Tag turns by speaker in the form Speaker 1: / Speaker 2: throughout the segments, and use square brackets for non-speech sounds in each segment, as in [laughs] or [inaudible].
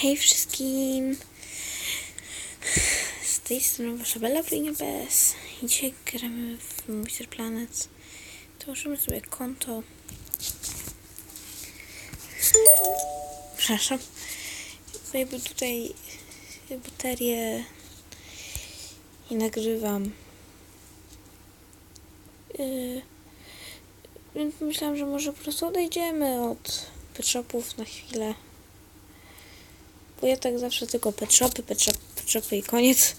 Speaker 1: Hej wszystkim! Z tej strony wasza Bella Bez. I dzisiaj gramy w Mr. Planet. Tworzymy sobie konto. Przepraszam. Jakby tutaj baterię i nagrywam. Yy, więc myślałam, że może po prostu odejdziemy od pet shopów na chwilę. Bo ja tak zawsze tylko pet shopy, pet, pet shopy i koniec.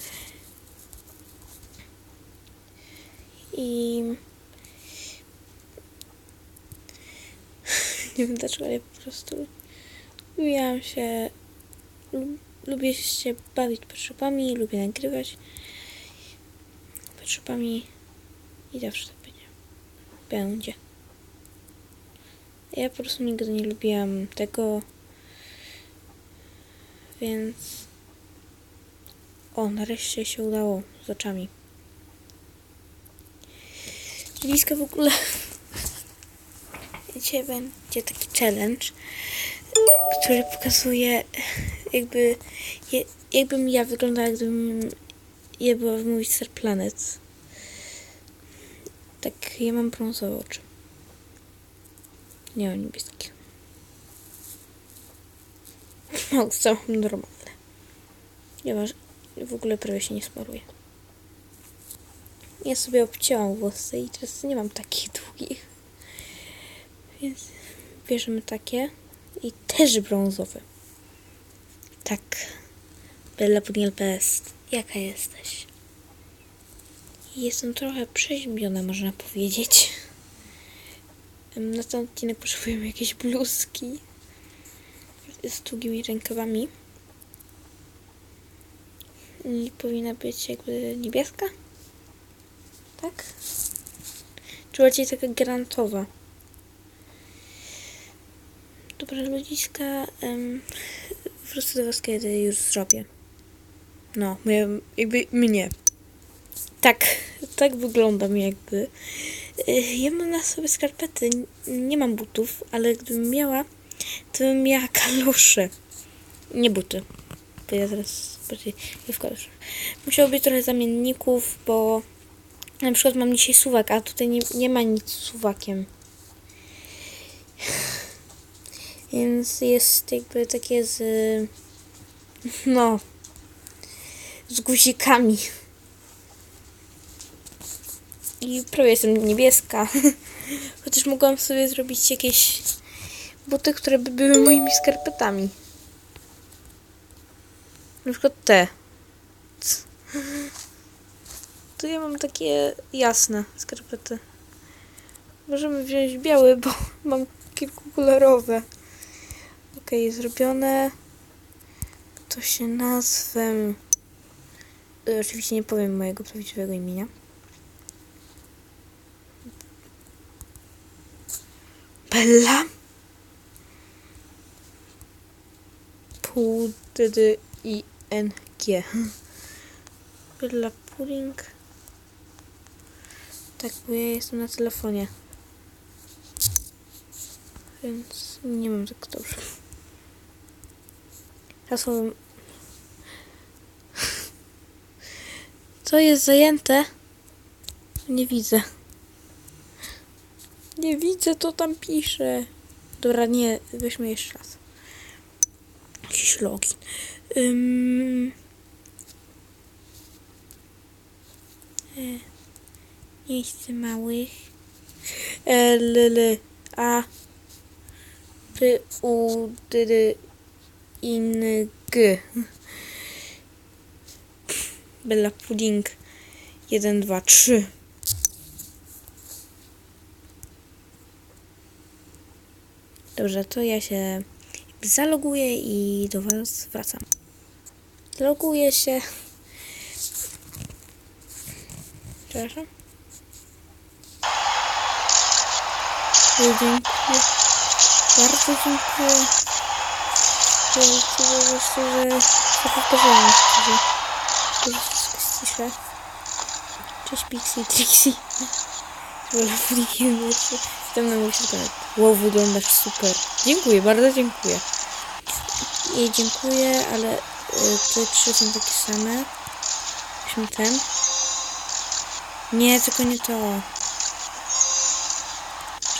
Speaker 1: I... [laughs] Nie wiem dlaczego, ale po prostu lubiłam się... lub- Lubię się bawić pet shopami, lubię nagrywać pet shopami i zawsze tak będzie. Będzie. Ja po prostu nigdy nie lubiłam tego, więc... O, nareszcie się udało z oczami. Blisko w ogóle... Dzisiaj będzie taki challenge, który pokazuje jakby... je- Jakbym ja wyglądała, gdybym ja była w Movistar Planet. Tak, ja mam brązowe oczy. Nie mam niebieskich. No, normalne. Nie w ogóle prawie się nie smaruję. Ja sobie obcięłam włosy i teraz nie mam takich długich. Więc bierzemy takie i też brązowe. Tak. Bella Pudniel PS. Jaka jesteś? Jestem trochę przeziębiona, można powiedzieć. Na ten odcinek potrzebujemy jakieś bluzki z długimi rękawami. I powinna być jakby niebieska. Tak? Czy bardziej taka granatowa. Dobra, ludziska. Um, wrócę do was, kiedy już zrobię. No, mnie, jakby mnie. Tak, tak wyglądam jakby. Y, Ja mam na sobie skarpety, nie mam butów, ale gdybym miała, to bym miała kalosze. Nie buty. Bo ja teraz bardziej w kalosze. Musiało być trochę zamienników, bo na przykład mam dzisiaj suwak, a tutaj nie, nie ma nic z suwakiem. [sighs] Więc jest jakby takie z... [laughs] No... Z guzikami. I prawie jestem niebieska. [laughs] Chociaż mogłam sobie zrobić jakieś buty, które by były moimi skarpetami. Na przykład te. To ja mam takie jasne skarpety. Możemy wziąć biały, bo [laughs] mam kilkukolorowe. Okej, zrobione. To się nazwę. Y, Oczywiście nie powiem mojego prawdziwego imienia. Bella? Pół D D I N G. Bella Pudding. Tak, bo ja jestem na telefonie. Więc nie mam tak dobrze. Hasło. Co jest zajęte? Nie widzę. Nie widzę, co tam pisze. Dobra, nie, weźmy jeszcze raz. Jakiś login. Ym... E, Miejsce małych. L, L, A, P, U, D, D, in, G. Bella Pudding. 1, 2, 3. Dobrze, to ja się zaloguję i do Was wracam. Loguję się. Przepraszam. Dziękuję. Bardzo dziękuję. Dziękuję, że że zapowtarzałem wszystko ściszę. Cześć Pixie, Trixie. Wolę Jestem na mój Wow, wyglądasz super. Dziękuję, bardzo dziękuję. Jej dziękuję, ale y, te trzy są takie same. Weźmy ten. Nie, tylko nie to.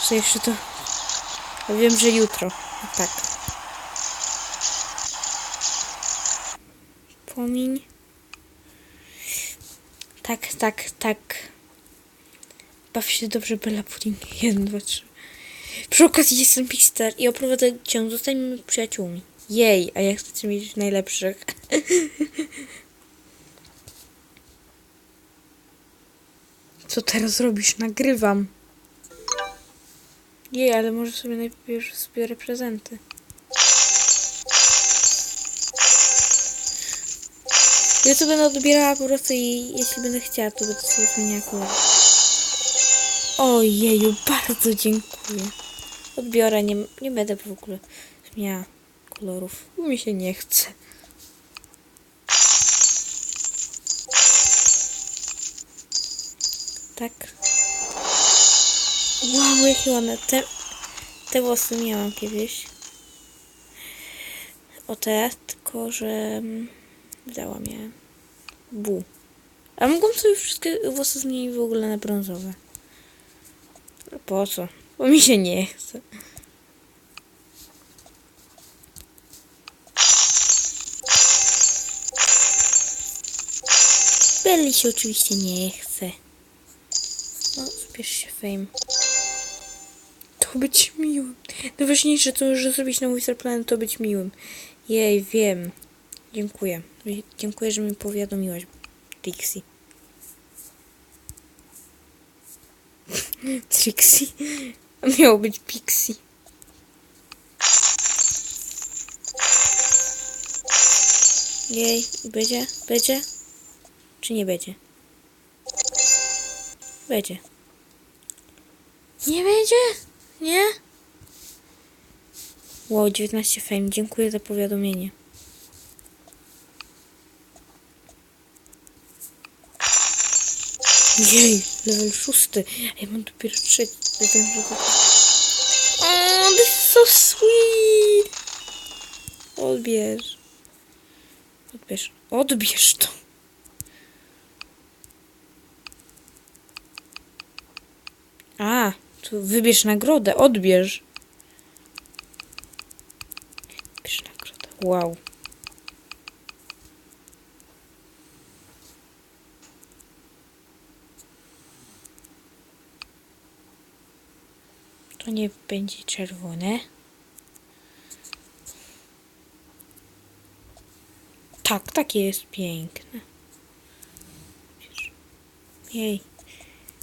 Speaker 1: Czy jeszcze to... Ja wiem, że jutro. Tak. Pomiń. Tak, tak, tak. Baw się dobrze, Bella Pudding. Jeden, dwa, trzy. Przy okazji jestem Pixstar i oprowadzę cię. Zostańmy przyjaciółmi. Jej, a ja chcę mieć najlepszych. [laughs] Co teraz robisz? Nagrywam. Jej, ale może sobie najpierw zbiorę prezenty. Ja to będę odbierała po prostu i jeśli będę chciała, to będę sobie zmieniała kolor. Ojeju, bardzo dziękuję. Odbiorę, nie, nie będę w ogóle zmieniała kolorów. Mi się nie chce. Tak. Wow, jakie ładne. Te, te włosy miałam kiedyś. O te, tylko że mm, wydałam je. Bu. A mogłam sobie wszystkie włosy zmienić w ogóle na brązowe. No po co? Bo mi się nie chce. Belli się oczywiście nie chce. No, zbierz się fame. To być miłym. Najważniejsze to, że zrobić na mój Planet, to być miłym. Jej, wiem. Dziękuję. Dziękuję, że mi powiadomiłaś, Trixie. Trixie. Miało być Pixie. Jej, będzie? Będzie? Czy nie będzie? Będzie. Nie będzie? Nie? Wow, 19 fame. Dziękuję za powiadomienie. Jej, level szósty. A ja mam dopiero trzeci. Zatem, że to... Oh, this is so sweet. Odbierz. Odbierz. Odbierz to. A, tu wybierz nagrodę, odbierz. Bierz nagrodę. Wow. To nie będzie czerwone. Tak, takie jest piękne. Jej.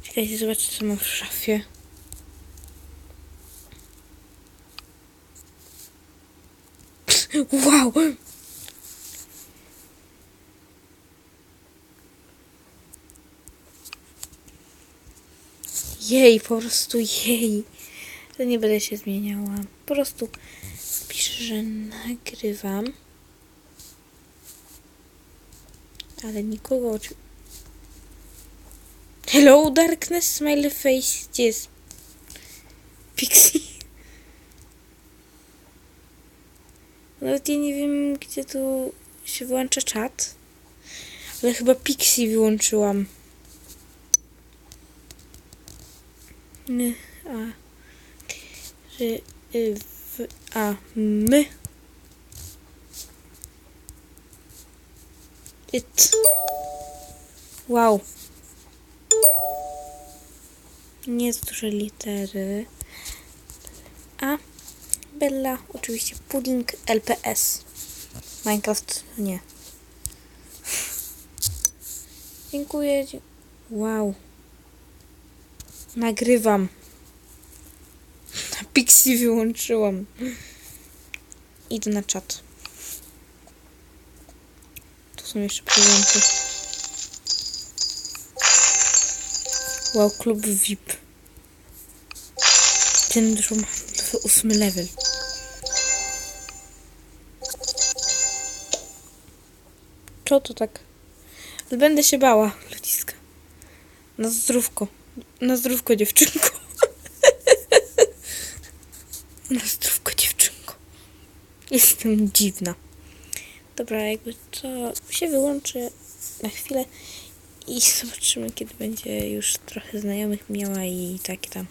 Speaker 1: Czekajcie, zobaczcie co mam w szafie. [laughs] Wow! Jej, po prostu jej. To nie będę się zmieniała. Po prostu piszę, że nagrywam. Ale nikogo oczywiście. Hello, darkness, smiley face. Gdzie jest Pixie? Nawet ja nie wiem, gdzie tu się włącza czat. Ale chyba Pixie wyłączyłam. N, a, ry, y, w, a, my. It. Wow. Nie za duże litery. A Bella, oczywiście pudding LPS. Minecraft nie. Dziękuję. Wow. Nagrywam. Pixie wyłączyłam. Idę na czat. Tu są jeszcze prezenty. Wow, klub VIP. Ten dużo ma ósmy level. Co to tak? Będę się bała, ludziska. Na zdrówko. Na zdrówko, dziewczynko. Na zdrówko, dziewczynko. Jestem dziwna. Dobra, jakby to się wyłączy na chwilę i zobaczymy, kiedy będzie już trochę znajomych miała i takie tam.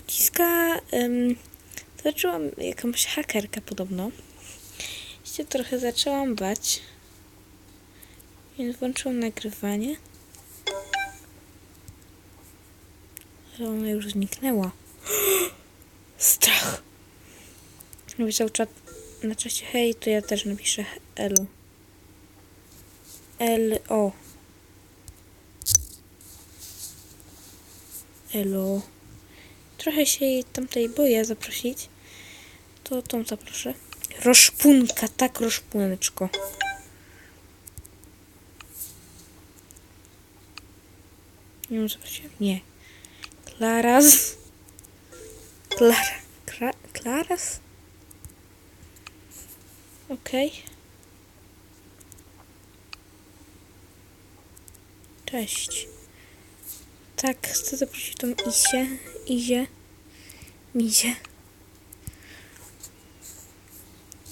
Speaker 1: Ludziska, um, zobaczyłam jakąś hakerkę podobno. Się trochę zaczęłam bać. Więc włączyłam nagrywanie. Ale ona już zniknęła. [gasps] Strach. Napisał czat na czasie hej, to ja też napiszę elu. L O. Elo. Trochę się jej tamtej boję zaprosić. To tą zaproszę. Roszpunka, tak roszpuneczko. Nie wiem, zaprosiłem? Nie. Klaras. Klara. Klaras? Okej. Cześć. Tak, chcę zaprosić tą Isię. Izie. Mizie.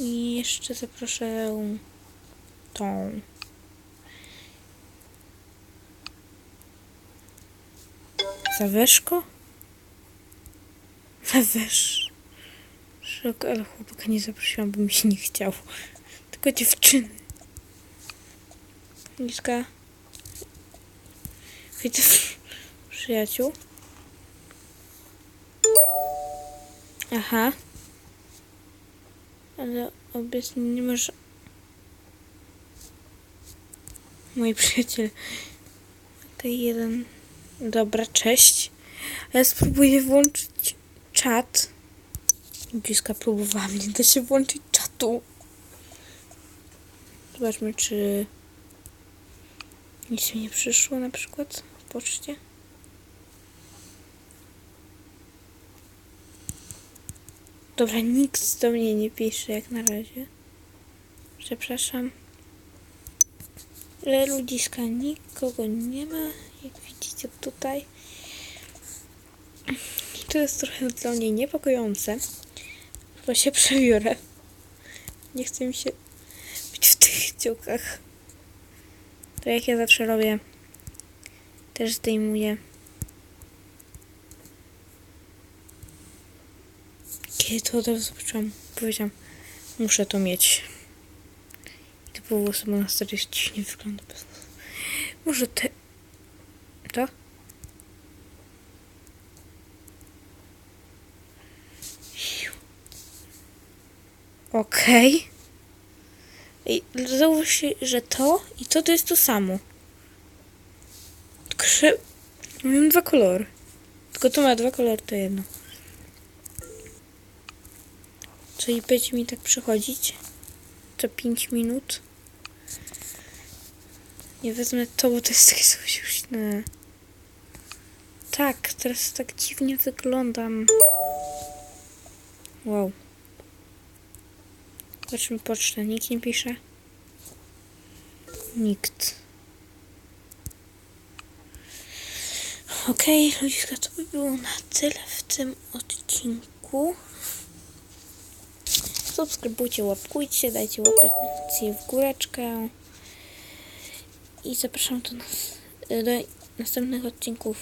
Speaker 1: I jeszcze zaproszę tą. Zaweszko? Zawesz. Szok, ale chłopaka nie zaprosiłam, bo się nie chciał. Tylko dziewczyny. Liska. Widzę [laughs] przyjaciół. Aha. Ale obecnie nie masz... Moi przyjaciele. Okej, jeden. Dobra, cześć. Ja spróbuję włączyć czat. Bliska próbowała mnie da się włączyć czatu. Zobaczmy, czy nic mi nie przyszło na przykład w poczcie. Dobra, nikt do mnie nie pisze jak na razie. Przepraszam. Ale ludziska nikogo nie ma, jak widzicie tutaj. To jest trochę dla mnie niepokojące. Chyba się przebiorę. Nie chce mi się być w tych ciuchach. To jak ja zawsze robię. Też zdejmuję. Kiedy to od razu zobaczyłam, powiedziałam, muszę to mieć. I to było bo na stary nie wygląda bez. Może te... To? Okej. I zauważcie, że to i to to jest to samo. Tylko, że mają dwa kolory. Tylko to ma dwa kolory, to jedno. Czyli będzie mi tak przechodzić co 5 minut. Nie wezmę to, bo to jest takie na... Tak, teraz tak dziwnie wyglądam. Wow. Zobaczmy pocztę. Nikt nie pisze. Nikt. Okej, okay, ludziska, to by było na tyle w tym odcinku. Subskrybujcie, łapkujcie, dajcie łapkę w góreczkę. I zapraszam do, nas, do następnych odcinków.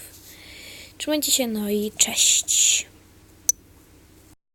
Speaker 1: Trzymajcie się, no i cześć.